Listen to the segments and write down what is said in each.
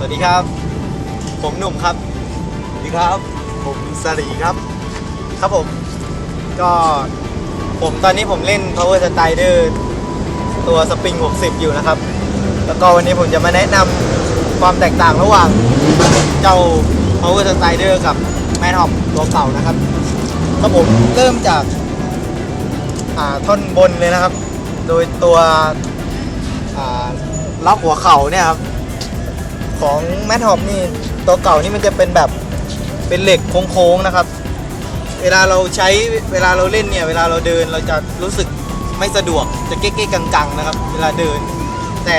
สวัสดีครับ ผมหนุ่มครับ สวัสดีครับ ผมสรีครับ ครับผม ก็ผมตอนนี้ผมเล่น Power Strider ตัวสปริง 60 อยู่นะครับ แล้วก็วันนี้ผมจะมาแนะนำความแตกต่างระหว่างเจ้า Power Strider กับ m a n h o p ตัวเก่านะครับครับผมเริ่มจากท่อนบนเลยนะครับ โดยตัวล็อกหัวเข่าเนี่ยครับ ของ m a n h o p นี่ตัวเก่านี่มันจะเป็นแบบเป็นเหล็กโค้งๆนะครับ เวลาเราใช้เวลาเราเล่นเนี่ยเวลาเราเดินเราจะรู้สึกไม่สะดวกจะเก๊กๆกังๆนะครับ เวลาเดิน แต่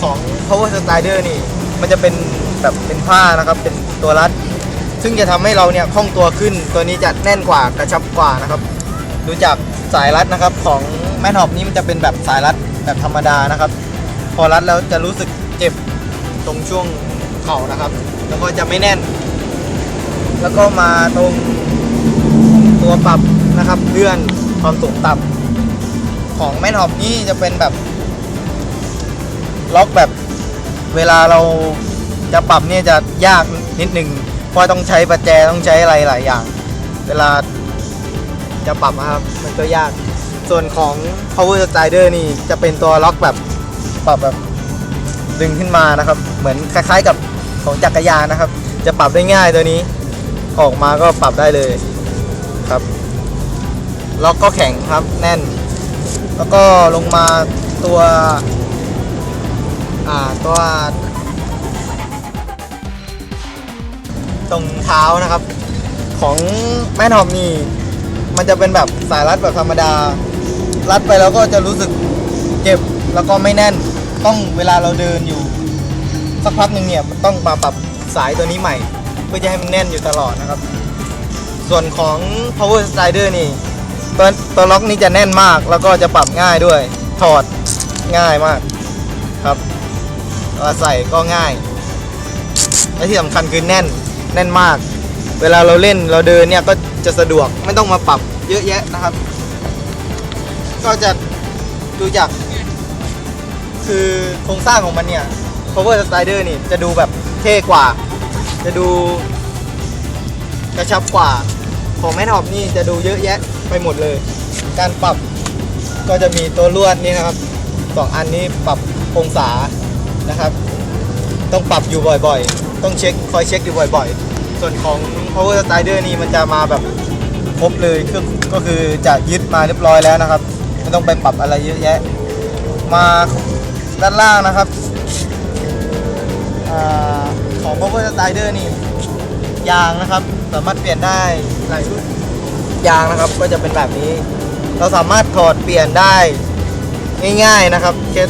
ของ Power Strider นี่มันจะเป็นแบบเป็นผ้านะครับเป็นตัวรัด ซึ่งจะทำให้เราเนี่ยคล่องตัวขึ้นตัวนี้จะแน่นกว่ากระชับกว่านะครับ ดูจากสายรัดนะครับของแมนฮอปนี้มันจะเป็นแบบสายรัดแบบธรรมดานะครับ พอรัดแล้วจะรู้สึกเจ็บ ตรงช่วงเข่านะครับ แล้วก็จะไม่แน่น แล้วก็มาตรงตัวปรับนะครับเลื่อนความสูงต่ำของแม่นหอบนี่จะเป็นแบบ ล็อกแบบเวลาเราจะปรับเนี่ยจะยากนิดหนึ่งเพราะต้องใช้ประแจต้องใช้อะไรหลายอย่าง เวลาจะปรับนะครับมันก็ยาก ส่วนของ power strider นี่จะเป็นตัวล็อกแบบปรับแบบ ดึงขึ้นมานะครับ เหมือนคล้ายๆกับของจักรยานนะครับ จะปรับได้ง่ายตัวนี้ ออกมาก็ปรับได้เลยครับล็อกก็แข็งครับแน่น แล้วก็ลงมาตัวอ่าตัวตรงเท้านะครับ ของแม่นหอมนี่มันจะเป็นแบบสายรัดแบบธรรมดา รัดไปแล้วก็จะรู้สึกเจ็บแล้วก็ไม่แน่น ต้องเวลาเราเดินอยู่ สักพักหนึ่งเนี่ยต้องมาปรับสายตัวนี้ใหม่ เพื่อจะให้มันแน่นอยู่ตลอดนะครับ ส่วนของ power slider นี่ตัวตัวล็อกนี้จะแน่นมากแล้วก็จะปรับง่ายด้วย ถอดง่ายมากครับเวลาใส่ก็ง่าย และที่สำคัญคือแน่นแน่นมาก เวลาเราเล่นเราเดินเนี่ยก็จะสะดวกไม่ต้องมาปรับเยอะแยะนะครับ ก็จะดูจาก คือโครงสร้างของมันเนี่ย power slider นี่จะดูแบบเท่กว่า จะดูกระชับกว่า ของแม่นหอบนี่จะดูเยอะแยะไปหมดเลย การปรับก็จะมีตัวลวดนี่นะครับสองอันนี้ปรับองศานะครับ ต้องปรับอยู่บ่อยๆ ต้องเช็คคอยเช็คอยู่บ่อยๆ ส่วนของ power slider นี่มันจะมาแบบครบเลยคือก็คือจะยึดมาเรียบร้อยแล้วนะครับไม่ต้องไปปรับอะไรเยอะแยะ มา ด้านล่างนะครับอของ power slider นี่ ยางนะครับ สามารถเปลี่ยนได้หลายรุ่นยางนะครับ ก็จะเป็นแบบนี้ เราสามารถถอดเปลี่ยนได้ง่ายๆนะครับแค่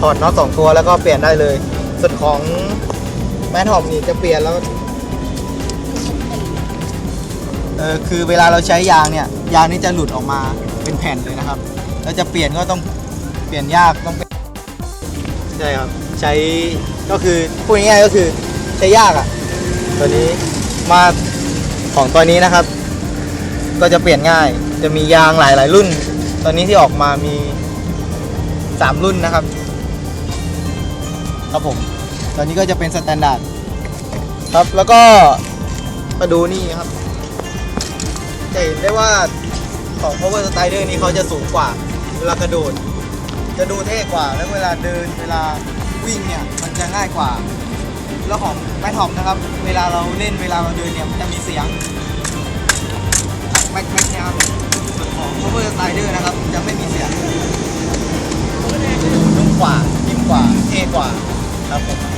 ถอดน็อตสองตัวแล้วก็เปลี่ยนได้เลย ส่วนของแมนฮอปนี่จะเปลี่ยนแล้วเออคือเวลาเราใช้ยางเนี่ย ยางนี่จะหลุดออกมาเป็นแผ่นเลยนะครับ แล้วจะเปลี่ยนก็ต้องเปลี่ยนยากต้อง ใช่ครับใช้ก็คือพูดง่ายๆก็คือใช้ยากอะตัวนี้มาของตัวนี้นะครับ ก็จะเปลี่ยนง่าย จะมียางหลายหลายๆรุ่น ตอนนี้ที่ออกมามี3รุ่นนะครับครับผมตอนนี้ก็จะเป็นสแตนดาร์ดครับแล้วก็มาดูนี่ครับจะเห็นได้ว่าของ Power Strider นี้เขาจะสูงกว่าเวลากระโดด จะดูเท่กว่า แล้วเวลาเดินเวลาวิ่งเนี่ยมันจะง่ายกว่า แล้วของแมทท็อปนะครับ เวลาเราเล่นเวลาเราเดินเนี่ยมันจะมีเสียงแม็กแม็กเนี่ยครับส่วนของ Power Slider นะครับจะไม่มีเสียงนุ่มกว่านิ่มกว่าเท่กว่าครับผม